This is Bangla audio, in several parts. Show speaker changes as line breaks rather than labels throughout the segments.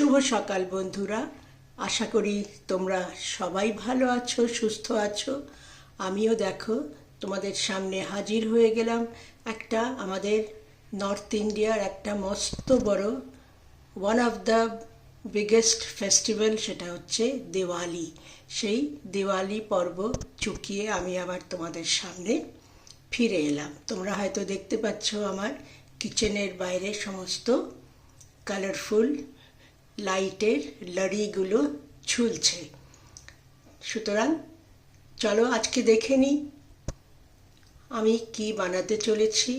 শুভ সকাল বন্ধুরা। আশা করি তোমরা সবাই ভালো আছো, সুস্থ আছো। আমিও দেখো, তোমাদের সামনে হাজির হয়ে গেলাম একটা আমাদের নর্থ ইন্ডিয়ার একটা মস্ত বড় one of the biggest festival সেটা হচ্ছে দেওয়ালি। সেই দেওয়ালি পর্ব চুকিয়ে আমি আবার তোমাদের সামনে ফিরে এলাম। তোমরা হয়তো দেখতে পাচ্ছ আমার কিচেনের বাইরে সমস্ত কালারফুল লাইটের লড়িগুলো ঝুলছে। সুতরাং চলো আজকে দেখে নিই আমি কি বানাতে চলেছি।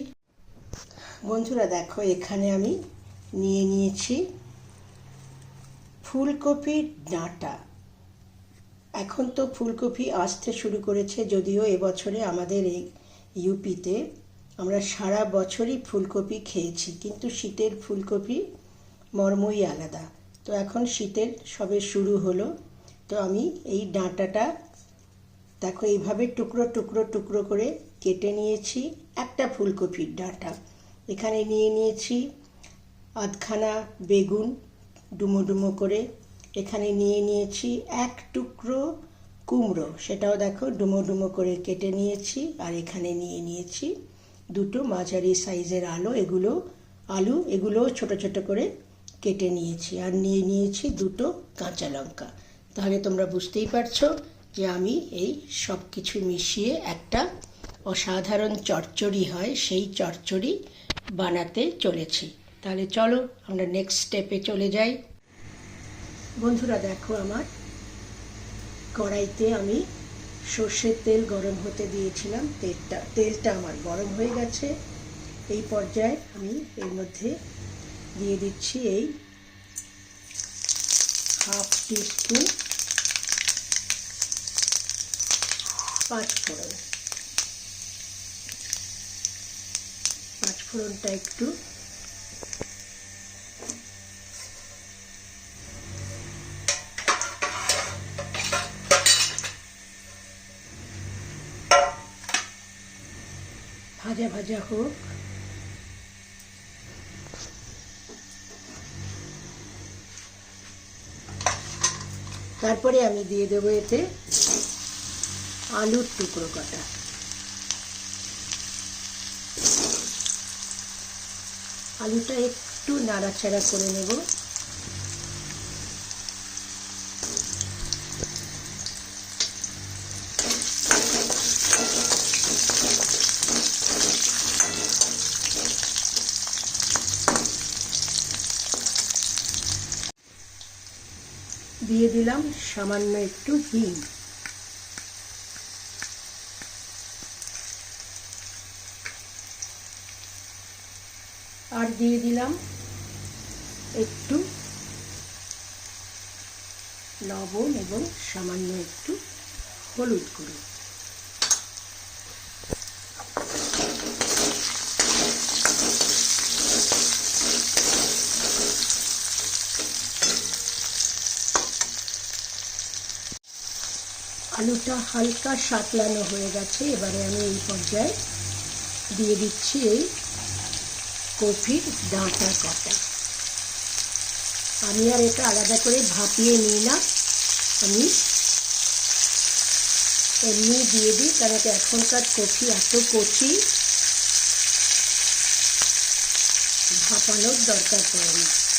বন্ধুরা, দেখো, এখানে আমি নিয়ে নিয়েছি ফুলকপির ডাঁটা। এখন তো ফুলকপি আসতে শুরু করেছে, যদিও এবছরে আমাদের এই ইউপিতে আমরা সারা বছরই ফুলকপি খেয়েছি, কিন্তু শীতের ফুলকপি মর্মই আলাদা। তো এখন শীতের সবে শুরু হলো। তো আমি এই ডাঁটাটা দেখো এইভাবে টুকরো টুকরো টুকরো করে কেটে নিয়েছি। একটা ফুলকপির ডাঁটা। এখানে নিয়ে নিয়েছি আধখানা বেগুন ডুমো ডুমো করে। এখানে নিয়ে নিয়েছি এক টুকরো কুমড়ো। সেটাও দেখো ডুমো ডুমো করে কেটে নিয়েছি। আর এখানে নিয়ে নিয়েছি দুটো মাঝারি সাইজের আলো। এগুলো, আলু এগুলোও ছোট ছোট করে কেটে নিয়েছি আর নিয়ে নিয়েছি দুটো কাঁচা লঙ্কা। তাহলে তোমরা বুঝতেই পারছ যে আমি এই সব কিছু মিশিয়ে একটা অসাধারণ চচ্চড়ি হয়, সেই চচ্চড়ি বানাতে চলেছি। তাহলে চলো আমরা নেক্সট স্টেপে চলে যাই। বন্ধুরা, দেখো আমার কড়াইতে আমি সর্ষের তেল গরম হতে দিয়েছিলাম। তেলটা তেলটা আমার গরম হয়ে গেছে। এই পর্যায়ে আমি এর মধ্যে দিয়ে দিচ্ছি এই হাফ টিস্পুন পাঁচ ফোড়ন। পাঁচ ফোড়নটা একটু ভাজা ভাজা হোক। তারপরে আমি দিয়ে দেবো এতে আলুর টুকরো কাটা। আলুটা একটু নাড়াচাড়া করে নেব। দিয়ে দিলাম সামান্য একটু হিং আর দিয়ে দিলাম একটু লবণ এবং সামান্য একটু হলুদ গুঁড়ো। আলুটা হালকা সাতলানো হয়ে গেছে। এবারে আমি এই পর্যায়ে দিয়ে দিচ্ছি এই কফির ডাঁটা কাটা। আমি আর এটা আলাদা করে ভাপিয়ে নিই না। আমি এমনি দিয়ে দিই, কারণ এখনকার কফি, এত কচি। ভাপানোর দরকার পড়ে না।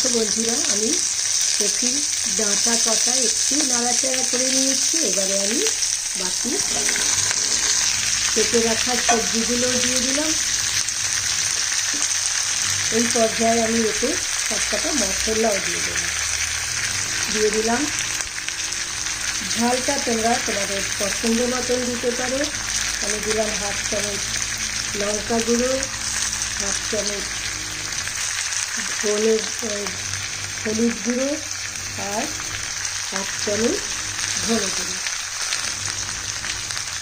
দেখো বন্ধুরা আমি কফির ডাঁটা কটা একটু নাড়াচাড়া করে নিয়েছি, এবারে আমি বাকি কেটে রাখা সবজিগুলো দিয়ে দিলাম। এই পর্যায়ে আমি এতে সবকটা মশলাও দিয়ে দিলাম। দিয়ে দিলাম ঝালটা তোমরা তোমাদের পছন্দ মতন দিতে পারো। আমি দিলাম হাফ চামচ লঙ্কা গুঁড়ো, হাফ চামচ হলুদ হলুদ গুঁড়ো আর হাফ চামচ ধনে গুঁড়ো।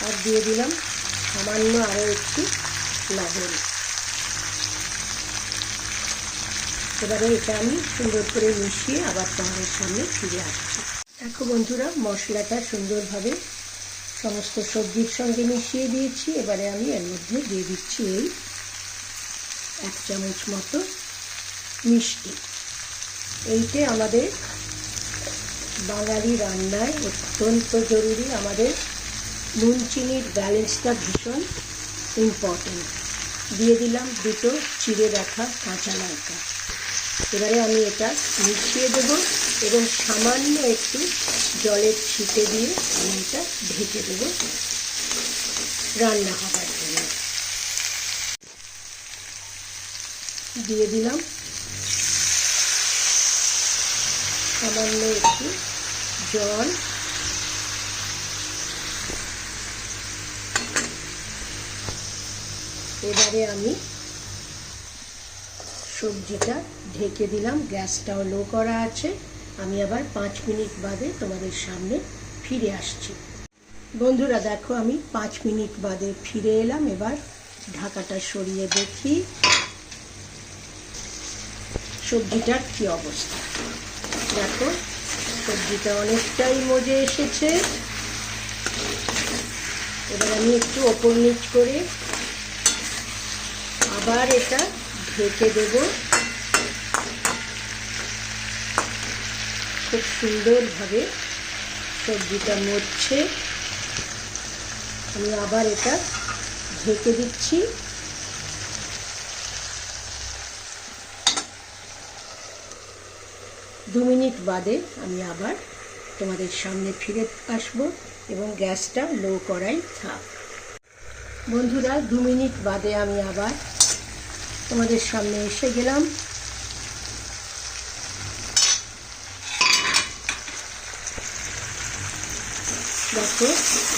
আর দিয়ে দিলাম সামান্য আরও একটু লবণ। এবারে এটা আমি সুন্দর করে মিশিয়ে আবার তোমাদের সামনে ফিরে আসছি। দেখো বন্ধুরা, মশলাটা সুন্দরভাবে সমস্ত সবজির সঙ্গে মিশিয়ে দিয়েছি। এবারে আমি এর মধ্যে দিয়ে দিচ্ছি এই এক চামচ মতো মিষ্টি। এইটে আমাদের বাঙালি রান্নায় অত্যন্ত জরুরি। আমাদের নুন চিনির ব্যালেন্সটা ভীষণ ইম্পর্টেন্ট দিয়ে দিলাম দুটো চিড়ে রাখা কাঁচা লঙ্কা। এবারে আমি এটা মিশিয়ে দেবো এবং সামান্য একটু জলের ছিটে দিয়ে আমি এটা ঢেকে দেবো রান্না হবার জন্য। দিয়ে দিলাম সামান্য একটু জল। এবারে আমি সবজিটা ঢেকে দিলাম, গ্যাসটাও লো করা আছে। আমি আবার পাঁচ মিনিট বাদে তোমাদের সামনে ফিরে আসছি। বন্ধুরা, দেখো আমি পাঁচ মিনিট বাদে ফিরে এলাম। এবার ঢাকাটা সরিয়ে দেখি সবজিটার কি অবস্থা। দেখো, সবজিটা অনেকটাই মজে এসেছে। এবার আমি একটু ওপর নিচ করে আবার এটা ঢেকে দেব। খুব সুন্দরভাবে সবজিটা মরছে। আমি আবার এটা ঢেকে দিচ্ছি। দু মিনিট বাদে আমি আবার তোমাদের সামনে ফিরে আসব এবং গ্যাসটা লো করাই থাক। বন্ধুরা, দু মিনিট বাদে আমি আবার তোমাদের সামনে এসে গেলাম। দেখো,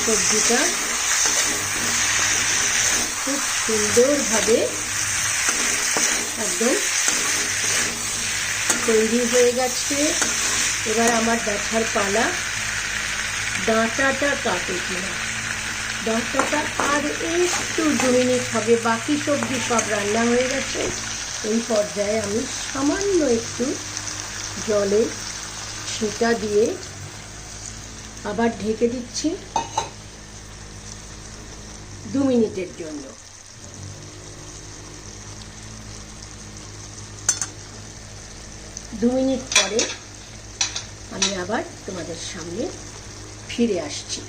সবজিটা খুব সুন্দরভাবে একদম তৈরি হয়ে গেছে। এবার আমার দেখার পালা। ডাঁটাটা কাটে কিনা ডাঁটাটা আর একটু দু মিনিট হবে। বাকি সবজি সব রান্না হয়ে গেছে। এই পর্যায়ে আমি সামান্য একটু জলে ছিটা দিয়ে আবার ঢেকে দিচ্ছি। দু মিনিটের জন্য। দু মিনিট পরে আমি আবার তোমাদের সামনে ফিরে আসছি।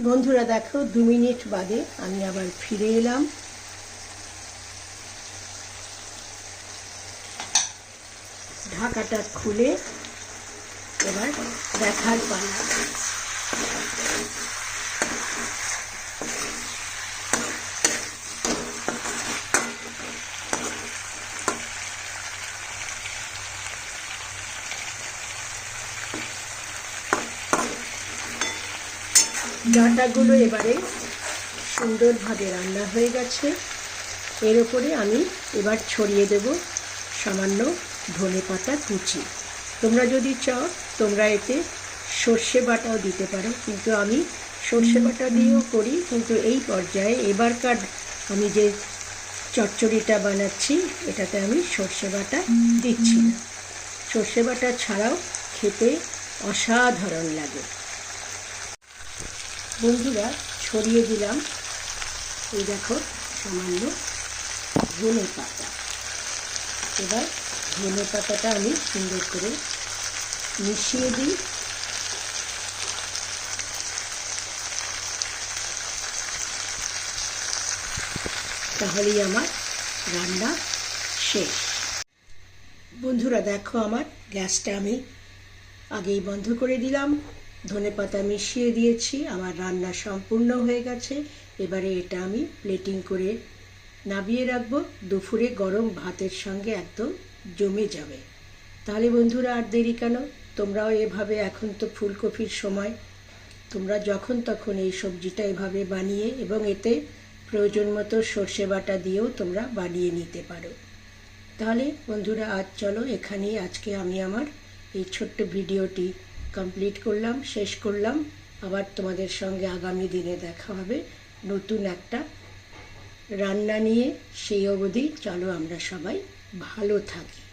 বন্ধুরা, দেখো, দু মিনিট বাদে আমি আবার ফিরে এলাম। ঢাকাটা খুলে এবার দেখার পালা। ডাঁটাগুলো এবারে সুন্দরভাবে রান্না হয়ে গেছে। এর ওপরে আমি এবার ছড়িয়ে দেব সামান্য ধনে পাতা কুচি। তোমরা যদি চাও, তোমরা এতে সর্ষে বাটাও দিতে পারো। কিন্তু আমি সর্ষে বাটা দিয়েও করি, কিন্তু এই পর্যায়ে এবারকার আমি যে চচ্চড়িটা বানাচ্ছি, এটাতে আমি সর্ষে বাটা দিচ্ছি না। সর্ষে বাটা ছাড়াও খেতে অসাধারণ লাগে। বন্ধুরা, ছড়িয়ে দিলাম। এই দেখো, সামান্য ধনে পাতা। এবার ধনে পাতাটা আমি সুন্দর করে মিশিয়ে দিই। তাহলেই আমার রান্না শেষ। বন্ধুরা, দেখো আমার গ্যাসটা আমি আগেই বন্ধ করে দিলাম। ধনে পাতা মিশিয়ে দিয়েছি, আমার রান্না সম্পূর্ণ হয়ে গেছে। এবারে এটা আমি প্লেটিং করে নাবিয়ে রাখব। দুপুরে গরম ভাতের সঙ্গে একদম জমে যাবে। তাহলে বন্ধুরা, আর দেরি কেন? তোমরাও এভাবে এখন তো ফুলকপির সময়। তোমরা যখন তখন এই সবজিটা এভাবে বানিয়ে এবং এতে প্রয়োজন মতো সর্ষে বাটা দিয়েও তোমরা বানিয়ে নিতে পারো। তাহলে বন্ধুরা, আজ চলো এখানেই। আজকে আমি আমার এই ছোট্ট ভিডিওটি কমপ্লিট করলাম, শেষ করলাম। আবার তোমাদের সঙ্গে আগামী দিনে দেখা হবে নতুন একটা রান্না নিয়ে। সেই অবধি চলো আমরা সবাই ভালো থাকি।